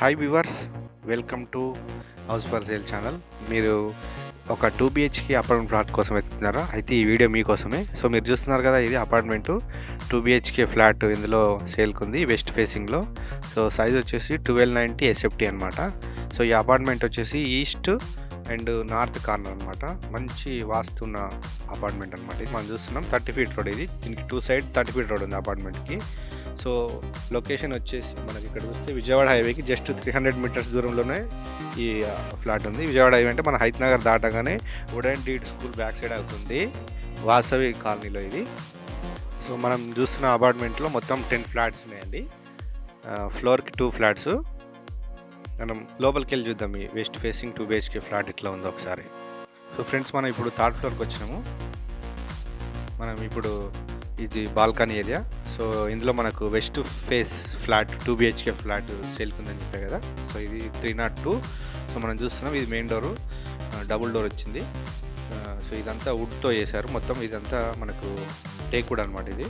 Hi viewers welcome to house for sale channel మీరు ఒక two బిహెచ్కి apartment flat కోసం వెతుకుతున్నారా? అయితే ఈ వీడియో మీకోసమే సో మీరు చూస్తున్నారు కదా ఇది అపార్ట్మెంటు టూ బిహెచ్కే ఫ్లాట్ ఇందులో సేల్కి ఉంది వెస్ట్ ఫేసింగ్లో సో సైజ్ వచ్చేసి ట్వెల్వ్ నైంటీ ఎస్ఎఫ్టీ అనమాట సో ఈ అపార్ట్మెంట్ వచ్చేసి ఈస్ట్ అండ్ నార్త్ కార్నర్ అనమాట మంచి వాస్తున్న అపార్ట్మెంట్ అనమాట ఇది. మనం చూస్తున్నాం థర్టీ ఫీట్ రోడ్ ఇది. దీనికి two side thirty feet road ఉంది అపార్ట్మెంట్కి సో లొకేషన్ వచ్చేసి మనకి ఇక్కడ చూస్తే విజయవాడ హైవేకి జస్ట్ త్రీ హండ్రెడ్ మీటర్స్ దూరంలోనే ఈ ఫ్లాట్ ఉంది. విజయవాడ హైవే అంటే మన హైత్ నగర్ దాటగానే wooden deed school back side అవుతుంది. వాసవి కాలనీలో ఇది. సో మనం చూస్తున్న అపార్ట్మెంట్లో మొత్తం టెన్ ఫ్లాట్స్ ఉన్నాయండి. ఫ్లోర్కి టూ ఫ్లాట్స్. మనం లోపలికి వెళ్ళి చూద్దాం ఈ west facing two BHK flat ఇట్లా ఉందో ఒకసారి. సో ఫ్రెండ్స్ మనం ఇప్పుడు థర్డ్ ఫ్లోర్కి వచ్చినాము. మనం ఇప్పుడు ఇది బాల్కనీ ఏరియా. సో ఇందులో మనకు west face flat two BHK flat సేల్కి ఉందని చెప్పే కదా. సో ఇది త్రీ నాట్ టూ సో మనం చూస్తున్నాం ఇది మెయిన్ డోరు డబుల్ డోర్ వచ్చింది. సో ఇదంతా వుడ్తో చేశారు. మొత్తం ఇదంతా మనకు టేక్ వుడ్ అనమాట ఇది.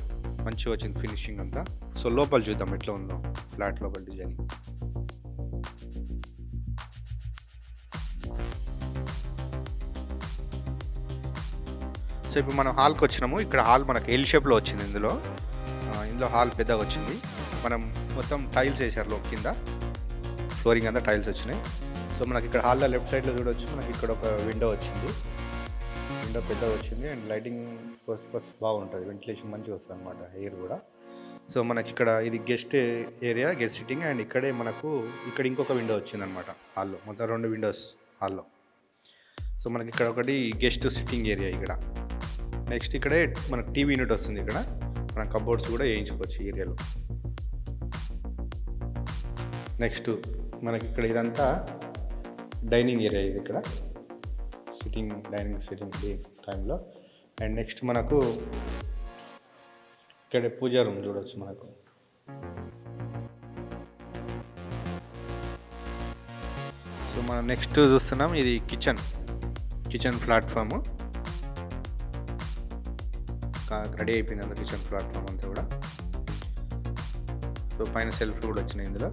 మంచిగా వచ్చింది ఫినిషింగ్ అంతా. సో లోపల చూద్దాం ఎట్లా ఉందో ఫ్లాట్ లోపల డిజైనింగ్ సో ఇప్పుడు మనం హాల్కి వచ్చినాము. ఇక్కడ హాల్ మనకు ఎల్ షేప్లో వచ్చింది ఇందులో. ఇందులో హాల్ పెద్దగా వచ్చింది. మనం మొత్తం టైల్స్ వేసారు లో కింద. ఫ్లోరింగ్ అంతా టైల్స్ వచ్చినాయి. సో మనకి ఇక్కడ హాల్లో లెఫ్ట్ సైడ్లో చూడొచ్చు. మనకి ఇక్కడ ఒక విండో వచ్చింది. విండో పెద్దగా వచ్చింది. అండ్ లైటింగ్ ఫస్ట్ బాగుంటుంది. వెంటిలేషన్ మంచిగా వస్తుంది అనమాట ఎయిర్ కూడా. సో మనకి ఇక్కడ ఇది guest area guest sitting. And ఇక్కడే మనకు ఇక్కడ ఇంకొక విండో వచ్చిందనమాట హాల్లో. మొత్తం రెండు విండోస్ హాల్లో. సో మనకి ఇక్కడ ఒకటి గెస్ట్ సిట్టింగ్ ఏరియా ఇక్కడ. నెక్స్ట్ ఇక్కడే మనకు టీవీ యూనిట్ వస్తుంది ఇక్కడ. మనం కబోర్డ్స్ కూడా వేయించుకోవచ్చు ఏరియాలో. నెక్స్ట్ మనకి ఇక్కడ ఇదంతా డైనింగ్ ఏరియా ఇది ఇక్కడ. సిట్టింగ్ డైనింగ్ సిట్టింగ్ టైంలో అండ్ నెక్స్ట్ మనకు ఇక్కడ పూజా రూమ్ చూడవచ్చు మనకు. సో మనం నెక్స్ట్ చూస్తున్నాం ఇది కిచెన్ కిచెన్ ప్లాట్ఫామ్ రెడీ అయిపోయింది అంత కిచెన్ ప్లాట్ఫామ్ అంతా కూడా. సో పైన సెల్ఫ్ కూడా వచ్చినాయి ఇందులో.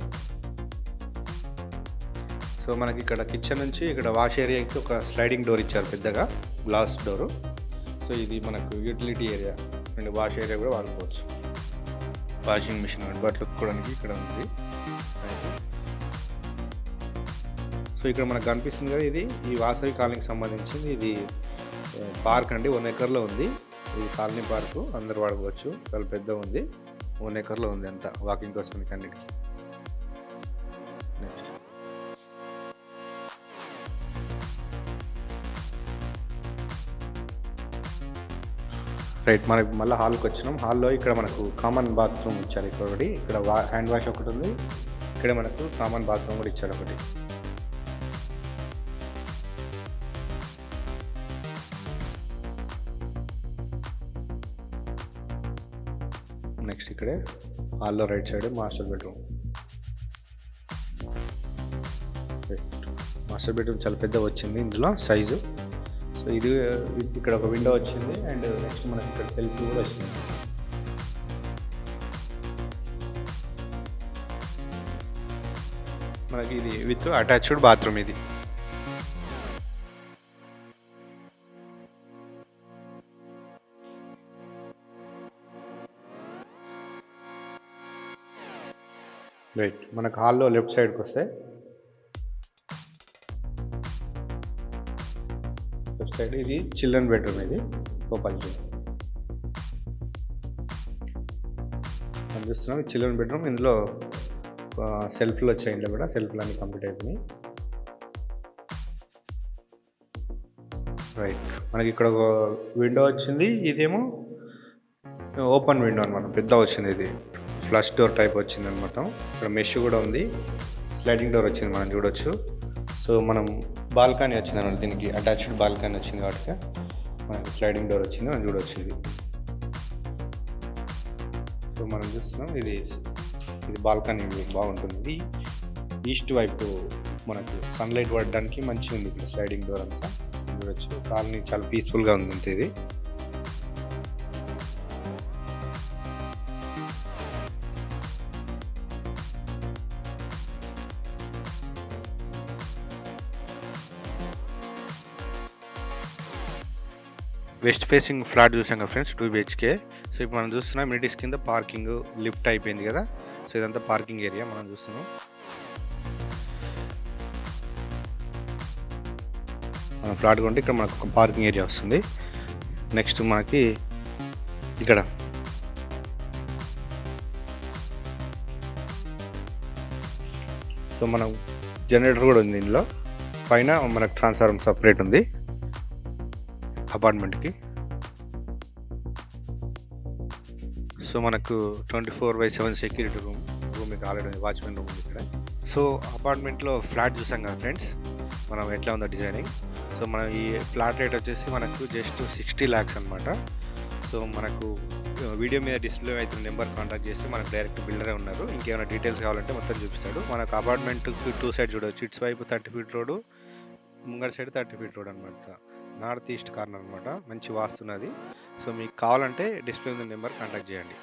సో మనకి ఇక్కడ కిచెన్ నుంచి ఇక్కడ వాష్ ఏరియాకి ఒక స్లైడింగ్ డోర్ ఇచ్చారు పెద్దగా గ్లాస్ డోరు సో ఇది మనకు utility area and wash area కూడా వాడుకోవచ్చు. వాషింగ్ మిషన్ బట్టలు ఉతుక్కోవడానికి ఇక్కడ ఉంది. సో ఇక్కడ మనకు కనిపిస్తుంది కదా ఇది. ఈ వాసవి కాలనీకి సంబంధించింది ఇది పార్క్ అండి. వన్ ఎకర్లో ఉంది. ఇది కాలనీ పార్కు అందరు వాడుకోవచ్చు. చాలా పెద్ద ఉంది. వన్ ఎకర్లో ఉంది అంతా. వాకింగ్ కోసం అన్నిటికీ. నెక్స్ట్ రైట్ మనకి మళ్ళీ హాల్కి వచ్చినాం. హాల్లో ఇక్కడ మనకు కామన్ బాత్రూమ్ ఇచ్చారు ఇక్కడ ఒకటి. ఇక్కడ వా హ్యాండ్ వాష్ ఒకటి ఉంది. ఇక్కడ మనకు కామన్ బాత్రూమ్ కూడా ఇచ్చారు ఒకటి. నెక్స్ట్ ఇక్కడే హాల్లో right side master bedroom. Master bedroom చాలా పెద్ద వచ్చింది ఇందులో సైజు. సో ఇది ఇక్కడ ఒక విండో వచ్చింది అండ్ నెక్స్ట్ మనకి ఇక్కడ సెల్ఫ్ కూడా వచ్చింది. మనకి ఇది విత్ అటాచ్డ్ బాత్రూమ్ ఇది. రైట్ మనకు హాల్లో లెఫ్ట్ సైడ్కి వస్తే. లెఫ్ట్ సైడ్ ఇది చిల్డ్రన్ బెడ్రూమ్ ఇది గోపాల్ జీ. చూస్తున్నాం చిల్డ్రన్ బెడ్రూమ్ ఇందులో సెల్ఫ్లు వచ్చాయి కూడా సెల్ఫ్లు అన్ని కంప్లీట్ అయిపోయినాయి. రైట్ మనకి ఇక్కడ ఒక విండో వచ్చింది ఇదేమో ఓపెన్ విండో అనమాట పెద్ద వచ్చింది ఇది. ఫ్లష్ డోర్ టైప్ వచ్చింది అనమాట ఇక్కడ మెష్ కూడా ఉంది. స్లైడింగ్ డోర్ వచ్చింది మనం చూడొచ్చు. సో మనం బాల్కనీ వచ్చింది అనమాట దీనికి. అటాచ్డ్ బాల్కనీ వచ్చింది కాబట్టి మనకి స్లైడింగ్ డోర్ వచ్చింది. మనం చూడొచ్చు ఇది. సో మనం చూస్తున్నాం ఇది ఇది బాల్కనీ బాగుంటుంది. ఇది ఈస్ట్ వైపు మనకు సన్లైట్ పడడానికి మంచిగా ఉంది ఇక్కడ స్లైడింగ్ డోర్ అంతా. చూడొచ్చు. కాలనీ చాలా పీస్ఫుల్గా ఉంది అంతే ఇది. వెస్ట్ ఫేసింగ్ ఫ్లాట్ చూసాం కదా ఫ్రెండ్స్ టూ బిహెచ్కే సో ఇప్పుడు మనం చూస్తున్నాం మినిటీస్ కింద పార్కింగ్ లిఫ్ట్ అయిపోయింది కదా. సో ఇదంతా పార్కింగ్ ఏరియా మనం చూస్తున్నాం. మన ఫ్లాట్ కొంటే ఇక్కడ మనకు ఒక పార్కింగ్ ఏరియా వస్తుంది. నెక్స్ట్ మనకి ఇక్కడ. సో మనం జనరేటర్ కూడా ఉంది ఇందులో. పైన మనకు ట్రాన్స్ఫార్మర్ సపరేట్ ఉంది. అపార్ట్మెంట్కి. సో మనకు twenty four by seven security room room మీకు ఆల్రెడీ వాచ్మెన్ రూమ్ ఉంది ఇక్కడ. సో అపార్ట్మెంట్లో ఫ్లాట్ చూసాం కదా ఫ్రెండ్స్ మనం ఎట్లా ఉందో డిజైనింగ్. సో మనం ఈ ఫ్లాట్ రేట్ వచ్చేసి మనకు జస్ట్ సిక్స్టీ ల్యాక్స్ అనమాట సో మనకు వీడియో మీద డిస్ప్లే అయితే నెంబర్ కాంటాక్ట్ చేస్తే మనకు డైరెక్ట్ బిల్డరే ఉన్నారు. ఇంకేమైనా డీటెయిల్స్ కావాలంటే మొత్తం చూపిస్తాడు. మనకు అపార్ట్మెంట్కి టూ సైడ్ చూడవచ్చు. ఇట్స్ వైపు థర్టీ ఫీట్ రోడ్ ముంగడ సైడ్ థర్టీ ఫీట్ రోడ్ అనమాట నార్త్ ఈస్ట్ కార్నర్ అనమాట మంచి వాస్తున్నది. సో మీకు కావాలంటే డిస్ప్లే ఉన్న నెంబర్ కాంటాక్ట్ చేయండి.